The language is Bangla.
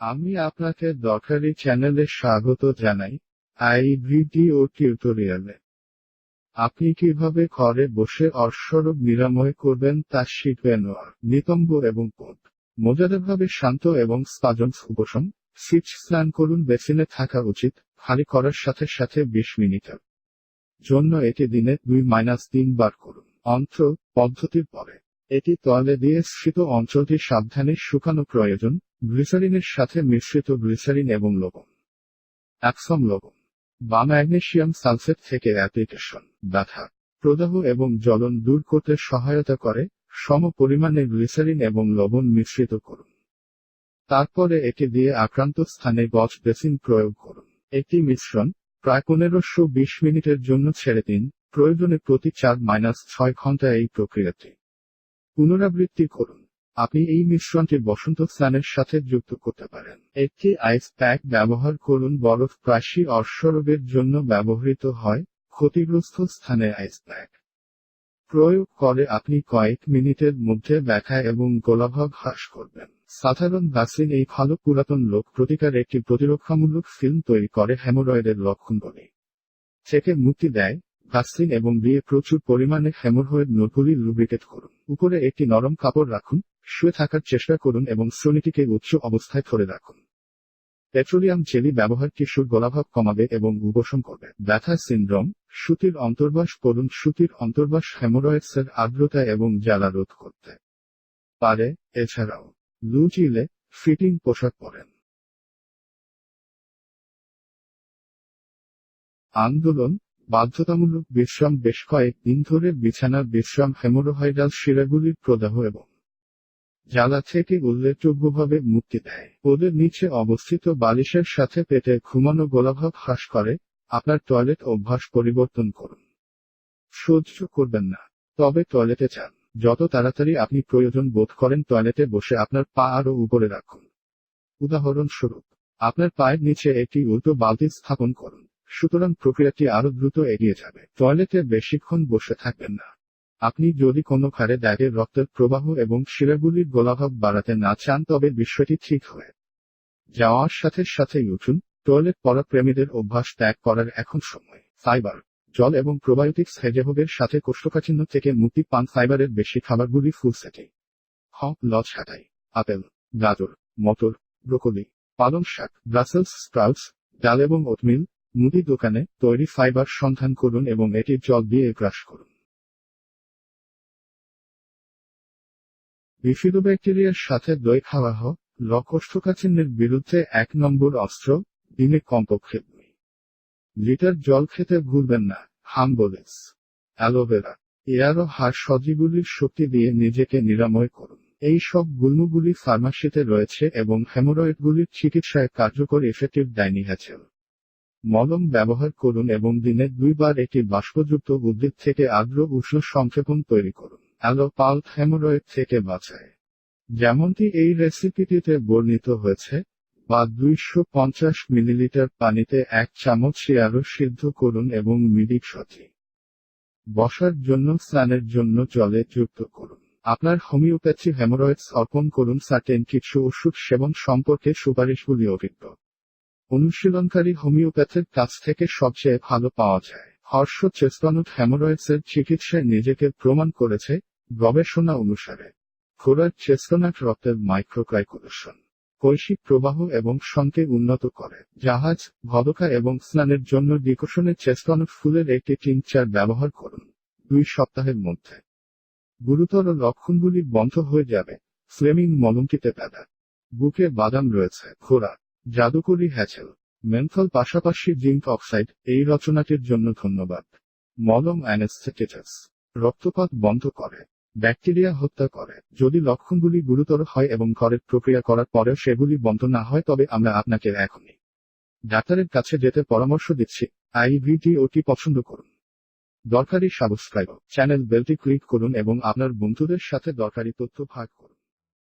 আমি আপনাকে দরকারি চ্যানেলে স্বাগত জানাই আই ভিডিও টিউটোরিয়ালে। আপনি কীভাবে ঘরে বসে অশ্বরোগ নিরাময় করবেন তা শিখবেন নিতম্ব এবং পোট মজাদারভাবে শান্ত এবং স্পাজন্স উপশম সিচ স্নান করুন, বেসিনে থাকা উচিত, খালি করার সাথে সাথে বিশ মিনিটের জন্য এটি দিনে দুই মাইনাস তিন বার করুন। অন্ত্র পদ্ধতির পরে, এটি তলে দিয়ে স্ফীত অঞ্চলটি সাবধানে শুকানো প্রয়োজন গ্লিসারিনের সাথে মিশ্রিত গ্লিসারিন এবং লবণ। অ্যাক্সম লবণ। বা ম্যাগনেসিয়াম সালফেট থেকে অ্যাপ্লিকেশন, ব্যথা, প্রদাহ এবং জ্বলন দূর করতে সহায়তা করে, সম পরিমাণে গ্লিসারিন এবং লবণ মিশ্রিত করুন। তারপরে এটি দিয়ে আক্রান্ত স্থানে গজ বেসিন প্রয়োগ করুন। একটি মিশ্রণ, প্রায় পনেরোশো বিশ মিনিটের জন্য ছেড়ে দিন, প্রয়োজনে প্রতি চার মাইনাস ছয় ঘণ্টা এই প্রক্রিয়াটি পুনরাবৃত্তি করুন। আপনি এই মিশ্রণটি বসন্ত স্নানের সাথে যুক্ত করতে পারেন। একটি আইস প্যাক ব্যবহার করুন। বরফ প্রায়শই অশ্বরোগের জন্য ব্যবহৃত হয়। ক্ষতিগ্রস্ত স্থানে আইস প্যাক প্রয়োগ করে আপনি কয়েক মিনিটের মধ্যে ব্যথা এবং গোলাভাব হ্রাস করবেন। সাধারণ ভ্যাকসিন এই ভালো পুরাতন লোক প্রতিকার একটি প্রতিরক্ষামূলক ফিল্ম তৈরি করে হেমোরয়েডের লক্ষণগুলি থেকে মুক্তি দেয়। ভ্যাকসিন এবং দিয়ে প্রচুর পরিমাণে হেমোরয়েড নোটগুলি লুব্রিকেট করুন। উপরে একটি নরম কাপড় রাখুন। শুয়ে থাকার চেষ্টা করুন এবং শ্রেণীটিকে উচ্চ অবস্থায় ধরে রাখুন। পেট্রোলিয়াম জেলি ব্যবহার টিস্যুর গোলাভাব কমাবে এবং উপশম করবে। ব্যথা সিন্ড্রোম, সুতির অন্তর্বাস করুন সুতির অন্তর্বাস হেমোরয়েডসের আর্দ্রতা এবং জ্বালা রোধ করতে পারে। এছাড়াও লু চিলে ফিটিং পোশাক পরেন। আন্দোলন, বাধ্যতামূলক বিশ্রাম বেশ কয়েক দিন ধরে বিছানার বিশ্রাম হেমোরোহাইডাল শিরাগুলির প্রদাহ এবং জ্বালা থেকে উল্লেখযোগ্যভাবে মুক্তি দেয়। ওদের নিচে অবস্থিত বালিশের সাথে পেটে ঘুমানো গোলাভাব হ্রাস করে। আপনার টয়লেট অভ্যাস পরিবর্তন করুন। সহ্য করবেন না। তবে টয়লেটে যান। যত তাড়াতাড়ি আপনি প্রয়োজন বোধ করেন টয়লেটে বসে আপনার পা আরও উপরে রাখুন। উদাহরণস্বরূপ, আপনার পায়ের নিচে একটি উল্টো বালতি স্থাপন করুন। সুতরাং প্রক্রিয়াটি আরও দ্রুত এগিয়ে যাবে। টয়লেটে বেশিক্ষণ বসে থাকবেন না। আপনি যদি কোনো খারে দাগে রক্তের প্রবাহ এবং শিরাগুলির গোলাভাব বাড়াতে না চান, তবে বিষয়টি ঠিক হয়ে। যাওয়ার সাথে সাথেই উঠুন। টয়লেট পরা প্রেমীদের অভ্যাস ত্যাগ করার এখন সময়। ফাইবার জল এবং প্রোবায়োটিক্স হেজেভোগের সাথে কোষ্ঠকাঠিন্য থেকে মুক্তি পান ফাইবারের বেশি খাবারগুলি ফুল সেটে। হক, লজ হাটাই আপেল, গাজর, মটর, ব্রোকলি, পালং শাক, ব্রাসেলস স্প্রাউটস, ডাল এবং ওটমিল, মুদি দোকানে তৈরি ফাইবার সন্ধান করুন এবং এটি জল দিয়ে গ্রাস করুন। বিফিডোব্যাকটেরিয়ার সাথে দই খাওয়া হোক বিরুদ্ধে এক নম্বর অস্ত্র দিনে কমপক্ষে দুই। লিটার জল খেতে ভুলবেন না, হামবোলেস। অ্যালোভেরা। এয়ারও হার সজীবগুলির শক্তি দিয়ে নিজেকে নিরাময় করুন। এই সব গুল্মগুলি ফার্মাসিতে রয়েছে এবং হেমোরয়েডগুলির চিকিৎসায় কার্যকর এফেক্টিভ ডাইনিহ্যাচেল মলম ব্যবহার করুন এবং দিনে দুইবার একটি বাষ্পযুক্ত উদ্ভিদ থেকে আর্দ্র উষ্ণ সংক্ষেপণ তৈরি করুন। অ্যালো পাল্প হেমোরয়েড থেকে বাঁচায়। যেমনটি এই রেসিপিটিতে বর্ণিত হয়েছে, বা দুইশো পঞ্চাশ মিলিলিটার পানিতে এক চামচ শেয়ারও সিদ্ধ করুন এবং মিডিক সথি বসার জন্য স্নানের জন্য জলে যুক্ত করুন। আপনার হোমিওপ্যাথি হেমোরয়েডস অর্পণ করুন, সার্টেন কিছু ওষুধ সেবন সম্পর্কে সুপারিশগুলি অভিজ্ঞ। অনুশীলনকারী হোমিওপ্যাথের কাছ থেকে সবচেয়ে ভালো পাওয়া যায়। হর্ষ চেস্তনুট হেমোরয়েডসের চিকিৎসায় নিজেকে প্রমাণ করেছে গবেষণা অনুসারে। ঘোড়ার চেস্তনাট রক্তের মাইক্রোক্রাইকুলেশন কৈশিক প্রবাহ এবং সঙ্কে উন্নত করে। জাহাজ, ভদকা এবং স্নানের জন্য ডিকোশনের চেস্তনুট ফুলের একটি টিংচার ব্যবহার করুন দুই সপ্তাহের মধ্যে। গুরুতর লক্ষণগুলি বন্ধ হয়ে যাবে। ফ্লেমিং মলমটিতে ব্যথা। বুকে বাদাম রয়েছে। ঘোড়া জাদুকরি হ্যাচেল। মেন্থল পাশাপাশি জিঙ্ক অক্সাইড এই রচনাটির জন্য ধন্যবাদ। মলম অ্যানেস্থেটিটাস রক্তপাত বন্ধ করে, ব্যাকটেরিয়া হত্যা করে। যদি লক্ষণগুলি গুরুতর হয় এবং ঘরের প্রক্রিয়া করার পরেও সেগুলি বন্ধ না হয়, তবে আমরা আপনাকে এখনই ডাক্তারের কাছে যেতে পরামর্শ দিচ্ছি। আই ভিডিওটি পছন্দ করুন। দরকারি সাবস্ক্রাইব। চ্যানেল বেলটি ক্লিক করুন এবং আপনার বন্ধুদের সাথে দরকারি তথ্য ভাগ করুন।